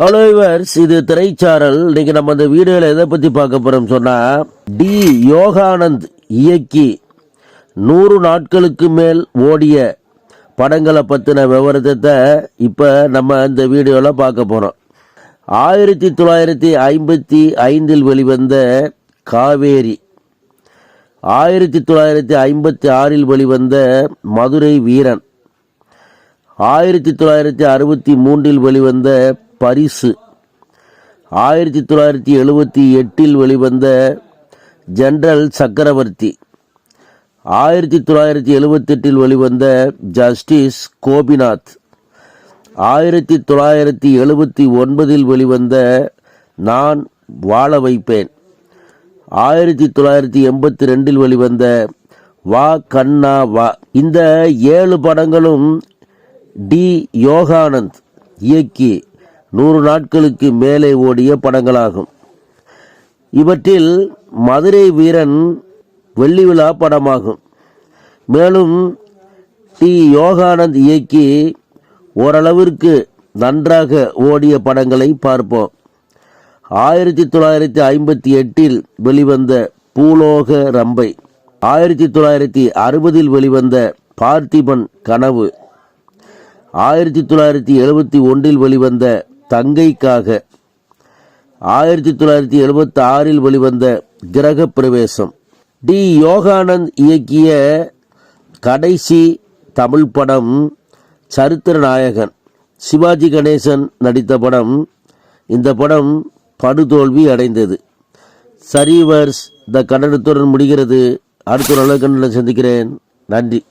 Hello இவர்ஸ் இது திரைச்சாரல் இன்னைக்கு நம்ம இந்த வீடியோவில் எதை பற்றி பார்க்க போகிறோம் சொன்னால் டி. யோகானந்த் இயக்கி நூறு நாட்களுக்கு மேல் ஓடிய படங்களை பற்றின விவரத்தை இப்போ நம்ம இந்த வீடியோவில் பார்க்க போகிறோம் ஆயிரத்தி தொள்ளாயிரத்தி ஐம்பத்தி ஐந்தில் வெளிவந்த காவேரி. ஆயிரத்தி தொள்ளாயிரத்தி ஐம்பத்தி ஆறில் வெளிவந்த மதுரை வீரன். ஆயிரத்தி தொள்ளாயிரத்தி அறுபத்தி மூன்றில் வெளிவந்த பரிசு. ஆயிரத்தி தொள்ளாயிரத்தி எழுபத்தி எட்டில் வெளிவந்த ஜென்ரல் சக்கரவர்த்தி. ஆயிரத்தி தொள்ளாயிரத்தி எழுபத்தெட்டில் வெளிவந்த ஜஸ்டிஸ் கோபிநாத். ஆயிரத்தி தொள்ளாயிரத்தி எழுபத்தி ஒன்பதில் வெளிவந்த நான் வாழ வைப்பேன். ஆயிரத்தி தொள்ளாயிரத்தி எண்பத்தி ரெண்டில் வெளிவந்த வா கண்ணா வா. இந்த ஏழு படங்களும் டி யோகானந்த் இயக்கி நூறு நாட்களுக்கு மேலே ஓடிய படங்களாகும். இவற்றில் மதுரை வீரன் வெள்ளி விழா படமாகும். மேலும் டி. யோகானந்த் இயக்கி ஓரளவிற்கு நன்றாக ஓடிய படங்களை பார்ப்போம். ஆயிரத்தி தொள்ளாயிரத்தி ஐம்பத்தி எட்டில் வெளிவந்த பூலோக ரம்பை ஆயிரத்தி தொள்ளாயிரத்தி அறுபதில் வெளிவந்த பார்த்திபன் கனவு ஆயிரத்தி தொள்ளாயிரத்தி எழுபத்தி ஒன்றில் வெளிவந்த தங்கைக்காக. ஆயிரத்தி தொள்ளாயிரத்தி எழுபத்தி ஆறில் வெளிவந்த கிரக பிரவேசம் டி. யோகானந்த் இயக்கிய கடைசி தமிழ் படம் சரித்திர நாயகன். சிவாஜி கணேசன் நடித்த படம். இந்த படம் படுதோல்வி அடைந்தது. சரிவர்ஸ் த கன்னடத்துடன் முடிகிறது. அடுத்த நல்ல கன்னடம் சந்திக்கிறேன். நன்றி.